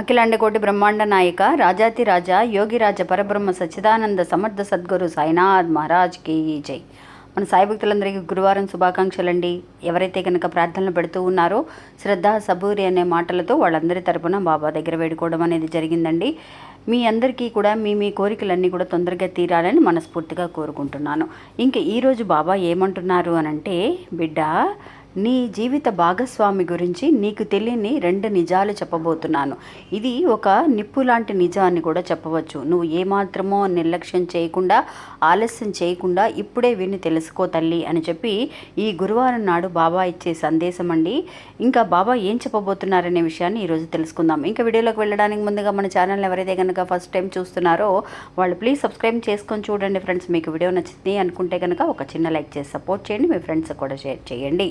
అఖిలాండకోటి బ్రహ్మాండ నాయక రాజాతి రాజా యోగిరాజ పరబ్రహ్మ సచ్చిదానంద సమర్థ సద్గురు సాయినాథ్ మహారాజ్కి జై. మన సాయి భక్తులందరికీ గురువారం శుభాకాంక్షలండి. ఎవరైతే కనుక ప్రార్థనలు పెడుతూ ఉన్నారో శ్రద్ధ సబూరి అనే మాటలతో వాళ్ళందరి తరపున బాబా దగ్గర వేడుకోవడం అనేది జరిగిందండి. మీ అందరికీ కూడా మీ మీ కోరికలన్నీ కూడా తొందరగా తీరాలని మనస్ఫూర్తిగా కోరుకుంటున్నాను. ఇంకా ఈరోజు బాబా ఏమంటున్నారు అనంటే బిడ్డ నీ జీవిత భాగస్వామి గురించి నీకు తెలియని రెండు నిజాలు చెప్పబోతున్నాను. ఇది ఒక నిప్పు లాంటి నిజాన్ని కూడా చెప్పవచ్చు. నువ్వు ఏమాత్రమో నిర్లక్ష్యం చేయకుండా ఆలస్యం చేయకుండా ఇప్పుడే విని తెలుసుకో తల్లి అని చెప్పి ఈ గురువారం నాడు బాబా ఇచ్చే సందేశం అండి. ఇంకా బాబా ఏం చెప్పబోతున్నారనే విషయాన్ని ఈరోజు తెలుసుకుందాం. ఇంకా వీడియోలోకి వెళ్ళడానికి ముందుగా మన ఛానల్ ఎవరైతే కనుక ఫస్ట్ టైం చూస్తున్నారో వాళ్ళు ప్లీజ్ సబ్స్క్రైబ్ చేసుకొని చూడండి ఫ్రెండ్స్. మీకు వీడియో నచ్చింది అనుకుంటే కనుక ఒక చిన్న లైక్ చేసి సపోర్ట్ చేయండి. మీ ఫ్రెండ్స్ కూడా షేర్ చేయండి.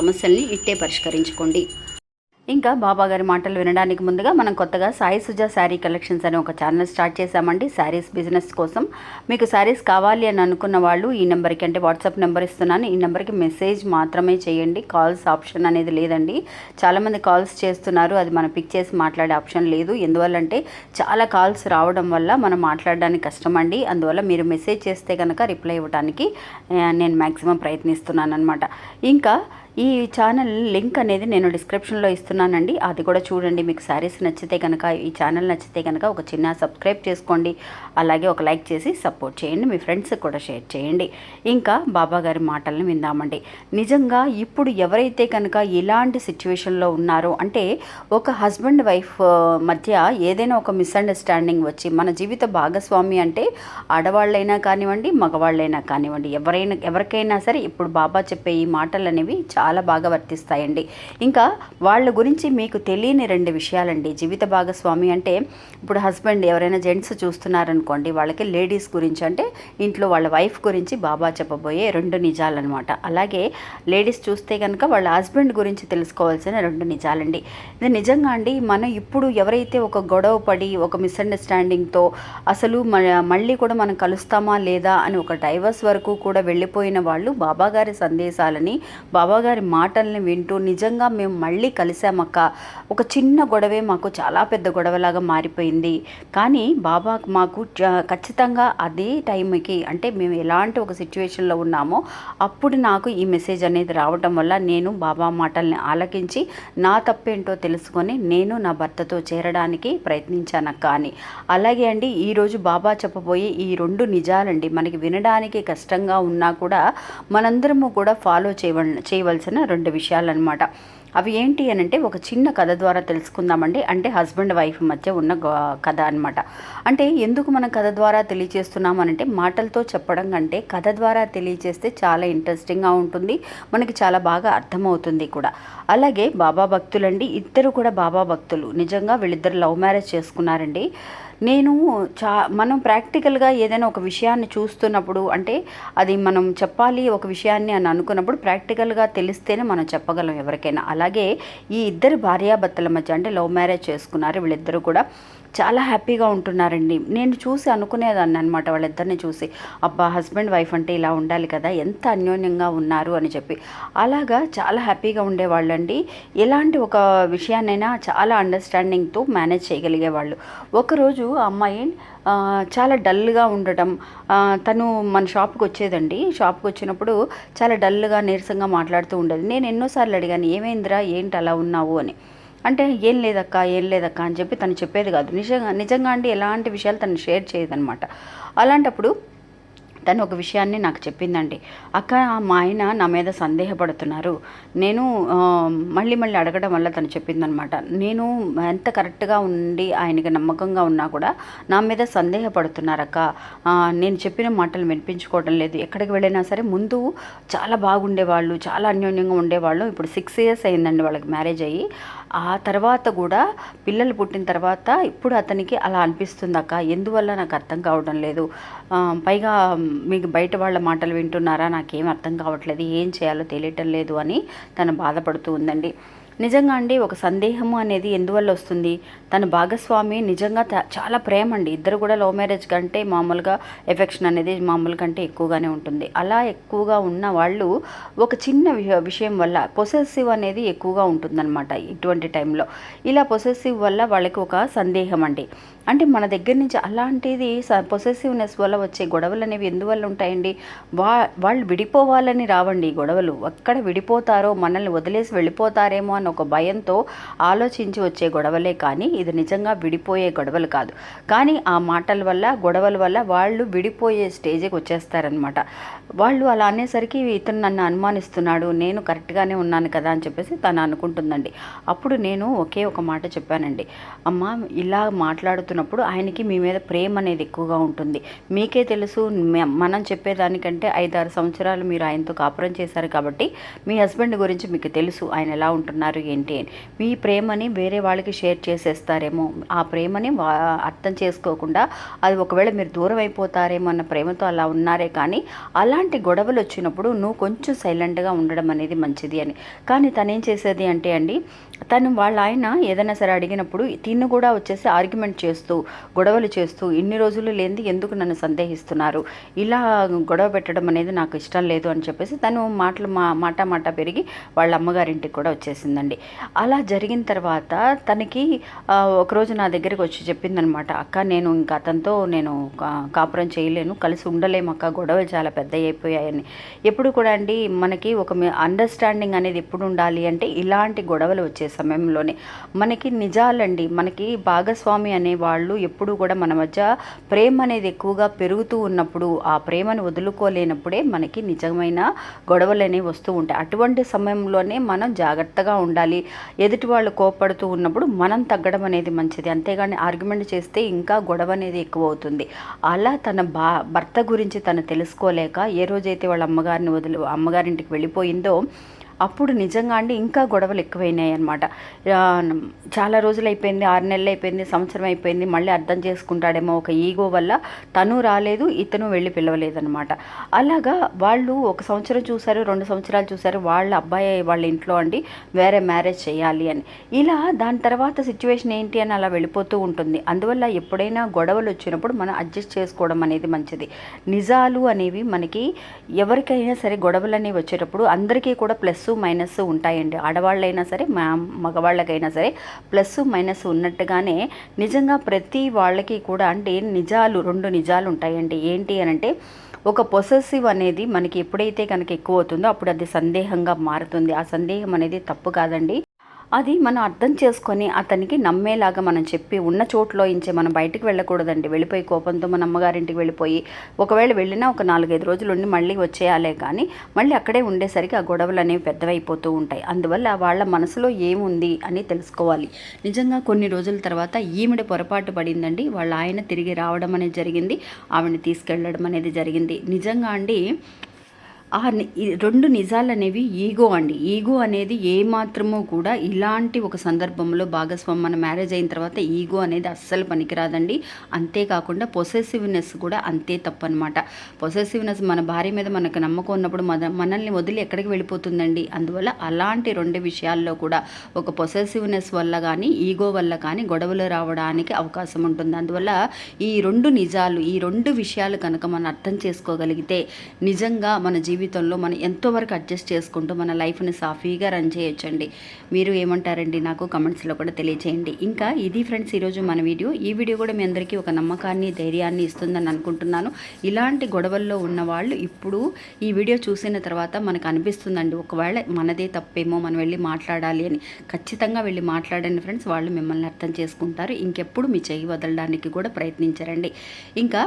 సమస్యల్ని ఇట్టే పరిష్కరించుకోండి. ఇంకా బాబా గారి మాటలు వినడానికి ముందుగా మనం కొత్తగా సాయి సుజా శారీ కలెక్షన్స్ అనే ఒక ఛానల్ స్టార్ట్ చేశామండి. శారీస్ బిజినెస్ కోసం. మీకు శారీస్ కావాలి అని అనుకున్న వాళ్ళు ఈ నెంబర్కి అంటే వాట్సాప్ నెంబర్ ఇస్తున్నాను. ఈ నెంబర్కి మెసేజ్ మాత్రమే చేయండి. కాల్స్ ఆప్షన్ అనేది లేదండి. చాలామంది కాల్స్ చేస్తున్నారు. అది మనం పిక్ చేసి మాట్లాడే ఆప్షన్ లేదు. ఎందువల్లంటే చాలా కాల్స్ రావడం వల్ల మనం మాట్లాడడానికి కష్టం అండి అందువల్ల మీరు మెసేజ్ చేస్తే కనుక రిప్లై ఇవ్వడానికి నేను మ్యాక్సిమం ప్రయత్నిస్తున్నాను అనమాట ఇంకా ఈ ఛానల్ లింక్ అనేది నేను డిస్క్రిప్షన్లో ఇస్తున్నానండి. అది కూడా చూడండి. మీకు శారీస్ నచ్చితే కనుక ఈ ఛానల్ నచ్చితే కనుక ఒక చిన్న సబ్స్క్రైబ్ చేసుకోండి. అలాగే ఒక లైక్ చేసి సపోర్ట్ చేయండి. మీ ఫ్రెండ్స్కి కూడా షేర్ చేయండి. ఇంకా బాబా గారి మాటలను విందామండి. నిజంగా ఇప్పుడు ఎవరైతే కనుక ఇలాంటి సిచ్యువేషన్లో ఉన్నారో అంటే ఒక హస్బెండ్ వైఫ్ మధ్య ఏదైనా ఒక మిస్అండర్స్టాండింగ్ వచ్చి మన జీవిత భాగస్వామి అంటే ఆడవాళ్ళైనా కానివ్వండి మగవాళ్ళైనా కానివ్వండి ఎవరైనా ఎవరికైనా సరే ఇప్పుడు బాబా చెప్పే ఈ మాటలు అనేవి చాలా చాలా బాగా వర్తిస్తాయండి. ఇంకా వాళ్ళ గురించి మీకు తెలియని రెండు విషయాలండి. జీవిత భాగస్వామి అంటే ఇప్పుడు హస్బెండ్ ఎవరైనా జెంట్స్ చూస్తున్నారనుకోండి వాళ్ళకి లేడీస్ గురించి అంటే ఇంట్లో వాళ్ళ వైఫ్ గురించి బాబా చెప్పబోయే రెండు నిజాలన్నమాట. అలాగే లేడీస్ చూస్తే కనుక వాళ్ళ హస్బెండ్ గురించి తెలుసుకోవాల్సిన రెండు నిజాలండి. ఇది నిజంగా అండి మనం ఇప్పుడు ఎవరైతే ఒక గొడవ పడి ఒక మిస్అండర్స్టాండింగ్తో అసలు మ మళ్ళీ కూడా మనం కలుస్తామా లేదా అని ఒక డైవర్స్ వరకు కూడా వెళ్ళిపోయిన వాళ్ళు బాబా గారి సందేశాలని బాబా గారి మాటల్ని వింటూ నిజంగా మేము మళ్ళీ కలిసామక్క ఒక చిన్న గొడవే మాకు చాలా పెద్ద గొడవలాగా మారిపోయింది. కానీ బాబా మాకు చ- ఖచ్చితంగా అదే టైంకి అంటే మేము ఎలాంటి ఒక సిచ్యువేషన్లో ఉన్నామో అప్పుడు నాకు ఈ మెసేజ్ అనేది రావటం వల్ల నేను బాబా మాటల్ని ఆలకించి నా తప్పేంటో తెలుసుకొని నేను నా భర్తతో చేరడానికి ప్రయత్నించానక్క అని. అలాగే అండి ఈరోజు బాబా చెప్పబోయే ఈ రెండు నిజాలండి మనకి వినడానికి కష్టంగా ఉన్నా కూడా మనందరము కూడా ఫాలో చేయవ చేయవలసిన రెండు విషయాలన్నమాట. అవి ఏంటి అని అంటే ఒక చిన్న కథ ద్వారా తెలుసుకుందామండి. అంటే హస్బెండ్ వైఫ్ మధ్య ఉన్న కథ అనమాట అంటే ఎందుకు మన కథ ద్వారా తెలియచేస్తున్నామనంటే మాటలతో చెప్పడం కంటే కథ ద్వారా తెలియచేస్తే చాలా ఇంట్రెస్టింగ్గా ఉంటుంది. మనకి చాలా బాగా అర్థమవుతుంది కూడా. అలాగే బాబా భక్తులండి ఇద్దరు కూడా బాబా భక్తులు. నిజంగా వీళ్ళిద్దరు లవ్ మ్యారేజ్ చేసుకున్నారండి. నేను చా మనం ప్రాక్టికల్గా ఏదైనా ఒక విషయాన్ని చూస్తున్నప్పుడు అంటే అది మనం చెప్పాలి ఒక విషయాన్ని అని అనుకున్నప్పుడు ప్రాక్టికల్గా తెలిస్తేనే మనం చెప్పగలం ఎవరికైనా. అలాగే ఈ ఇద్దరు భార్యాభర్తల మధ్య అంటే లవ్ మ్యారేజ్ చేసుకున్నారు వీళ్ళిద్దరూ కూడా. చాలా హ్యాపీగా ఉంటున్నారండి. నేను చూసి అనుకునేదాన్ని అనమాట వాళ్ళిద్దరిని చూసి. అబ్బా హస్బెండ్ వైఫ్ అంటే ఇలా ఉండాలి కదా ఎంత అన్యోన్యంగా ఉన్నారు అని చెప్పి. అలాగా చాలా హ్యాపీగా ఉండేవాళ్ళండి. ఎలాంటి ఒక విషయాన్నైనా చాలా అండర్స్టాండింగ్తో మేనేజ్ చేయగలిగేవాళ్ళు. ఒకరోజు అమ్మాయి చాలా డల్గా ఉండటం తను మన షాప్కి వచ్చేదండి. షాప్కి వచ్చినప్పుడు చాలా డల్గా నీరసంగా మాట్లాడుతూ ఉండేది. నేను ఎన్నోసార్లు అడిగాను ఏమైందిరా? ఏంటి అలా ఉన్నావు? అని. అంటే ఏం లేదక్క ఏం లేదక్క అని చెప్పి తను చెప్పేది కాదు. నిజంగా నిజంగా అండి ఎలాంటి విషయాలు తను షేర్ చేయదనమాట అలాంటప్పుడు తను ఒక విషయాన్ని నాకు చెప్పిందండి. అక్క మా ఆయన నా మీద సందేహపడుతున్నారు. నేను మళ్ళీ మళ్ళీ అడగడం వల్ల తను చెప్పిందనమాట నేను ఎంత కరెక్ట్గా ఉండి ఆయనకి నమ్మకంగా ఉన్నా కూడా నా మీద సందేహపడుతున్నారు అక్క నేను చెప్పిన మాటలు వినిపించుకోవడం లేదు. ఎక్కడికి వెళ్ళినా సరే ముందు చాలా బాగుండేవాళ్ళు చాలా అన్యోన్యంగా ఉండేవాళ్ళు. ఇప్పుడు సిక్స్ ఇయర్స్ అయిందండి వాళ్ళకి మ్యారేజ్ అయ్యి. ఆ తర్వాత కూడా పిల్లలు పుట్టిన తర్వాత ఇప్పుడు అతనికి అలా అనిపిస్తుంది అక్క. ఎందువల్ల నాకు అర్థం కావడం లేదు. పైగా మీకు బయట వాళ్ళ మాటలు వింటున్నారా? నాకేం అర్థం కావట్లేదు. ఏం చేయాలో తెలియటం లేదు అని తను బాధపడుతూ ఉందండి. నిజంగా అండి ఒక సందేహము అనేది ఎందువల్ల వస్తుంది? తన భాగస్వామి నిజంగా చాలా ప్రేమ అండి ఇద్దరు కూడా లవ్ మ్యారేజ్ కంటే మామూలుగా ఎఫెక్షన్ అనేది మామూలు కంటే ఎక్కువగానే ఉంటుంది. అలా ఎక్కువగా ఉన్న వాళ్ళు ఒక చిన్న విషయం వల్ల పొసెసివ్ అనేది ఎక్కువగా ఉంటుందన్నమాట ఇటువంటి టైంలో. ఇలా పొసెసివ్ వల్ల వాళ్ళకి ఒక సందేహం అండి. అంటే మన దగ్గర నుంచి అలాంటిది పొసెసివ్నెస్ వల్ల వచ్చే గొడవలు అనేవి ఎందువల్ల ఉంటాయండి? వా వాళ్ళు విడిపోవాలని రావండి గొడవలు. ఎక్కడ విడిపోతారో మనల్ని వదిలేసి వెళ్ళిపోతారేమో అని ఒక భయంతో ఆలోచించి వచ్చే గొడవలే కానీ ఇది నిజంగా విడిపోయే గొడవలు కాదు. కానీ ఆ మాటల వల్ల గొడవల వల్ల వాళ్ళు విడిపోయే స్టేజ్కి వచ్చేస్తారనమాట వాళ్ళు అలా అనేసరికి ఇతను నన్ను అనుమానిస్తున్నాడు నేను కరెక్ట్గానే ఉన్నాను కదా అని చెప్పేసి తను అనుకుంటుందండి. అప్పుడు నేను ఒకే ఒక మాట చెప్పానండి. అమ్మ ఇలా మాట్లాడుతున్నప్పుడు ఆయనకి మీ మీద ప్రేమ అనేది ఎక్కువగా ఉంటుంది. మీకే తెలుసు మనం చెప్పేదానికంటే ఐదారు సంవత్సరాలు మీరు ఆయనతో కాపురం చేశారు కాబట్టి మీ హస్బెండ్ గురించి మీకు తెలుసు ఆయన ఎలా ఉంటున్నారు ఏంటి అని. మీ ప్రేమని వేరే వాళ్ళకి షేర్ చేసేస్తారేమో ఆ ప్రేమని అర్థం చేసుకోకుండా అది ఒకవేళ మీరు దూరం అయిపోతారేమో అన్న ప్రేమతో అలా ఉన్నారే కానీ అలాంటి గొడవలు వచ్చినప్పుడు నువ్వు కొంచెం సైలెంట్గా ఉండడం అనేది మంచిది అని. కానీ తనేం చేసేది అంటే అండి తను వాళ్ళ ఆయన ఏదైనా సరే అడిగినప్పుడు తిన్ను కూడా వచ్చేసి ఆర్గ్యుమెంట్ చేస్తూ గొడవలు చేస్తూ ఇన్ని రోజులు లేనిది ఎందుకు నన్ను సందేహిస్తున్నారు? ఇలా గొడవ పెట్టడం అనేది నాకు ఇష్టం లేదు అని చెప్పేసి తను మాటలు మా మాట మాట పెరిగి వాళ్ళ అమ్మగారింటికి కూడా వచ్చేసిందండి. అలా జరిగిన తర్వాత తనకి ఒకరోజు నా దగ్గరికి వచ్చి చెప్పిందనమాట అక్క నేను ఇంకా అతనితో నేను కా- కాపురం చేయలేను కలిసి ఉండలేము అక్క గొడవలు చాలా పెద్ద అయిపోయాయని. ఎప్పుడు కూడా అండి మనకి ఒక అండర్స్టాండింగ్ అనేది ఎప్పుడు ఉండాలి అంటే ఇలాంటి గొడవలు వచ్చేసి సమయంలోనే. మనకి నిజాలండి మనకి భాగస్వామి అనే వాళ్ళు ఎప్పుడు కూడా మన మధ్య ప్రేమ అనేది ఎక్కువగా పెరుగుతూ ఉన్నప్పుడు ఆ ప్రేమను వదులుకోలేనప్పుడే మనకి నిజమైన గొడవలు అనేవి వస్తూ ఉంటాయి. అటువంటి సమయంలోనే మనం జాగ్రత్తగా ఉండాలి. ఎదుటి వాళ్ళు కోపడుతూ ఉన్నప్పుడు మనం తగ్గడం అనేది మంచిది. అంతేగాని ఆర్గ్యుమెంట్ చేస్తే ఇంకా గొడవ అనేది ఎక్కువ అవుతుంది అలా తన బా భర్త గురించి తను తెలుసుకోలేక ఏ రోజైతే వాళ్ళ అమ్మగారిని వదిలి అమ్మగారింటికి వెళ్ళిపోయిందో అప్పుడు నిజంగా అండి ఇంకా గొడవలు ఎక్కువైనాయి అనమాట చాలా రోజులు అయిపోయింది ఆరు నెలలు అయిపోయింది సంవత్సరం అయిపోయింది మళ్ళీ అర్థం చేసుకుంటాడేమో ఒక ఈగో వల్ల తను రాలేదు ఇతను వెళ్ళి పిలవలేదనమాట అలాగా వాళ్ళు ఒక సంవత్సరం చూశారు రెండు సంవత్సరాలు చూశారు వాళ్ళ అబ్బాయి వాళ్ళ ఇంట్లో అండి వేరే మ్యారేజ్ చేయాలి అని. ఇలా దాని తర్వాత సిచ్యువేషన్ ఏంటి అని అలా వెళ్ళిపోతూ ఉంటుంది. అందువల్ల ఎప్పుడైనా గొడవలు వచ్చినప్పుడు మనం అడ్జస్ట్ చేసుకోవడం అనేది మంచిది. నిజాలు అనేవి మనకి ఎవరికైనా సరే గొడవలు అనేవి వచ్చేటప్పుడు అందరికీ కూడా ప్లస్ మైనస్ ఉంటాయండి. ఆడవాళ్ళైనా సరే మా మగవాళ్ళకైనా సరే ప్లస్ మైనస్ ఉన్నట్టుగానే నిజంగా ప్రతి వాళ్ళకి కూడా అంటే నిజాలు రెండు నిజాలు ఉంటాయండి. ఏంటి అని అంటే ఒక పొసెసివ్ అనేది మనకి ఎప్పుడైతే కనుక ఎక్కువ అవుతుందో అప్పుడు అది సందేహంగా మారుతుంది. ఆ సందేహం అనేది తప్పు కాదండి. అది మనం అర్థం చేసుకొని అతనికి నమ్మేలాగా మనం చెప్పి ఉన్న చోట్లో ఇంచే మనం బయటికి వెళ్ళకూడదండి. వెళ్ళిపోయి కోపంతో మన అమ్మగారింటికి వెళ్ళిపోయి ఒకవేళ వెళ్ళినా ఒక నాలుగైదు రోజులు ఉండి మళ్ళీ వచ్చేయాలే కానీ మళ్ళీ అక్కడే ఉండేసరికి ఆ గొడవలు అనేవి పెద్దవైపోతూ ఉంటాయి. అందువల్ల వాళ్ళ మనసులో ఏముంది అని తెలుసుకోవాలి. నిజంగా కొన్ని రోజుల తర్వాత ఈమెడ పొరపాటు పడిందండి. వాళ్ళ ఆయన తిరిగి రావడం అనేది జరిగింది. ఆవిడని తీసుకెళ్ళడం అనేది జరిగింది. నిజంగా అండి ఆ ఈ రెండు నిజాలు అనేవి ఈగో అండి. ఈగో అనేది ఏ కూడా ఇలాంటి ఒక సందర్భంలో భాగస్వామి మన మ్యారేజ్ అయిన తర్వాత ఈగో అనేది అస్సలు పనికిరాదండి. అంతేకాకుండా పొసెసివ్నెస్ కూడా అంతే తప్పనమాట. పొసెసివ్నెస్ మన భార్య మీద మనకు నమ్మకం ఉన్నప్పుడు మన మనల్ని వదిలి ఎక్కడికి వెళ్ళిపోతుందండి. అందువల్ల అలాంటి రెండు విషయాల్లో కూడా ఒక పొసెసివ్నెస్ వల్ల కానీ ఈగో వల్ల కానీ గొడవలు రావడానికి అవకాశం ఉంటుంది. అందువల్ల ఈ రెండు నిజాలు ఈ రెండు విషయాలు కనుక మనం అర్థం చేసుకోగలిగితే నిజంగా మన జీవితం జీవితంలో మనం ఎంతోవరకు అడ్జస్ట్ చేసుకుంటూ మన లైఫ్ని సాఫీగా రన్ చేయొచ్చండి. మీరు ఏమంటారండి? నాకు కమెంట్స్లో కూడా తెలియచేయండి. ఇంకా ఇది ఫ్రెండ్స్ ఈరోజు మన వీడియో. ఈ వీడియో కూడా మీ అందరికీ ఒక నమ్మకాన్ని ధైర్యాన్ని ఇస్తుందని అనుకుంటున్నాను. ఇలాంటి గొడవల్లో ఉన్న వాళ్ళు ఇప్పుడు ఈ వీడియో చూసిన తర్వాత మనకు అనిపిస్తుందండి ఒకవేళ మనదే తప్పేమో మనం వెళ్ళి మాట్లాడాలి అని. ఖచ్చితంగా వెళ్ళి మాట్లాడండి ఫ్రెండ్స్. వాళ్ళు మిమ్మల్ని అర్థం చేసుకుంటారు. ఇంకెప్పుడు మీ చెయ్యి వదలడానికి కూడా ప్రయత్నించరండి. ఇంకా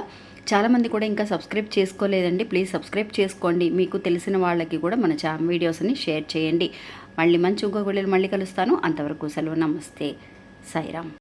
చాలామంది కూడా ఇంకా సబ్స్క్రైబ్ చేసుకోలేదండి. ప్లీజ్ సబ్స్క్రైబ్ చేసుకోండి. మీకు తెలిసిన వాళ్ళకి కూడా మన చా వీడియోస్ని షేర్ చేయండి. మళ్ళీ మంచి ఇంకొక వీడియోలు మళ్ళీ కలుస్తాను. అంతవరకు సెలవు. నమస్తే. సాయిరామ్.